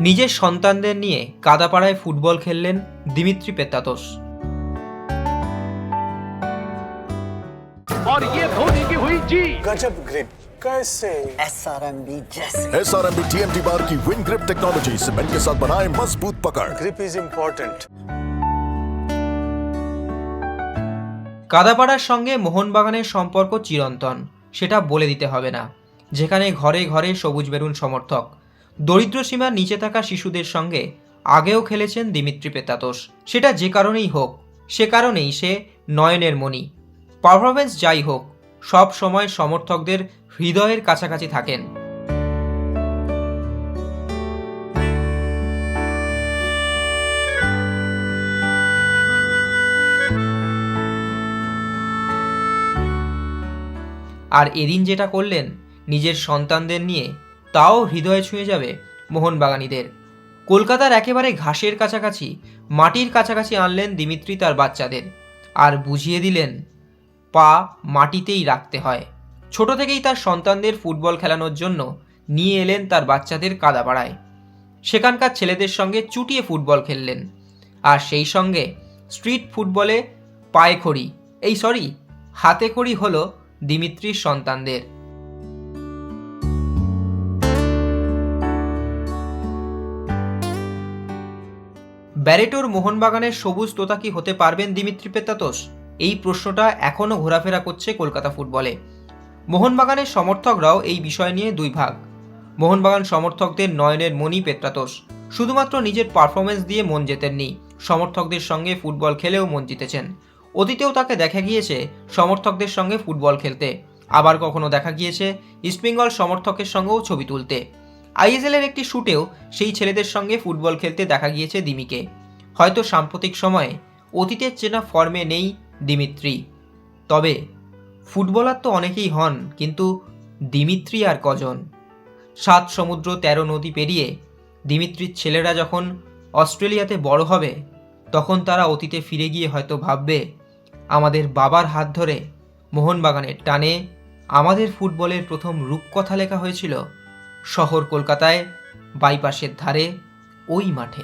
নিজের সন্তানদের নিয়ে কাদাপাড়ায় ফুটবল খেললেন দিমিত্রি পেত্তাতোস और ये धोनी की हुई जी गजब ग्रिप कैसे एसआरएमबी जैसे S R M B T M T bar की विन ग्रिप टेक्नोलॉजी सीमेंट के साथ बनाए मजबूत पकड़ ग्रिप इज इम्पोर्टेंट কাদাপাড়ার সঙ্গে মোহনবাগানের সম্পর্ক চিরন্তন সেটা বলে দিতে হবে না যেখানে ঘরে ঘরে সবুজ বেরুন সমর্থক দরিদ্র সীমার নিচে থাকা শিশুদের সঙ্গে আগেও খেলেছেন দিমিত্রি পেতাতোষ। সেটা যে কারণেই হোক, সে কারণেই সে নয়নের মণি। পারফরমেন্স যাই হোক, সব সময় সমর্থকদের হৃদয়ের কাছাকাছি থাকেন। আর এদিন যেটা করলেন, নিজের সন্তানদের নিয়ে তাও হৃদয়ে ছুঁয়ে যাবে মোহনবাগানীদের। কলকাতার একেবারে ঘাসের কাছাকাছি, মাটির কাছাকাছি আনলেন দিমিত্রি তার বাচ্চাদের। আর বুঝিয়ে দিলেন, পা মাটিতেই রাখতে হয়। ছোট থেকেই তার সন্তানদের ফুটবল খেলানোর জন্য নিয়ে এলেন তার বাচ্চাদের কাদাপাড়ায়। সেখানকার ছেলেদের সঙ্গে চুটিয়ে ফুটবল খেললেন। আর সেই সঙ্গে স্ট্রিট ফুটবলে পায়ে খড়ি, এই সরি, হাতে খড়ি হলো দিমিত্রির সন্তানদের। ব্যারেটোর মোহনবাগানের সবুজ তোতা কি হতে পারবেন দিমিত্রি পেত্তাতোষ? এই প্রশ্নটা এখনও ঘোরাফেরা করছে কলকাতা ফুটবলে। মোহনবাগানের সমর্থকরাও এই বিষয় নিয়ে দুই ভাগ। মোহনবাগান সমর্থকদের নয়নের মণি পেত্রাতোষ শুধুমাত্র নিজের পারফরমেন্স দিয়ে মন জেতেননি, সমর্থকদের সঙ্গে ফুটবল খেলেও মন জিতেছেন। অতীতেও তাকে দেখা গিয়েছে সমর্থকদের সঙ্গে ফুটবল খেলতে। আবার কখনো দেখা গিয়েছে ইস্টবেঙ্গল সমর্থকের সঙ্গেও ছবি তুলতে। আইএসএলের একটি শ্যুটেও সেই ছেলেদের সঙ্গে ফুটবল খেলতে দেখা গিয়েছে দিমিকে। হয়তো সাম্প্রতিক সময়ে অতীতের চেনা ফর্মে নেই দিমিত্রি। তবে ফুটবলার তো অনেকেই হন, কিন্তু দিমিত্রি আর কজন? সাত সমুদ্র, তেরো নদী পেরিয়ে দিমিত্রির ছেলেরা যখন অস্ট্রেলিয়াতে বড় হবে, তখন তারা অতীতে ফিরে গিয়ে হয়তো ভাববে, আমাদের বাবার হাত ধরে মোহনবাগানের টানে আমাদের ফুটবলের প্রথম রূপকথা লেখা হয়েছিল, শহর কলকাতায় বাইপাসের ধারে, ওই মাঠে।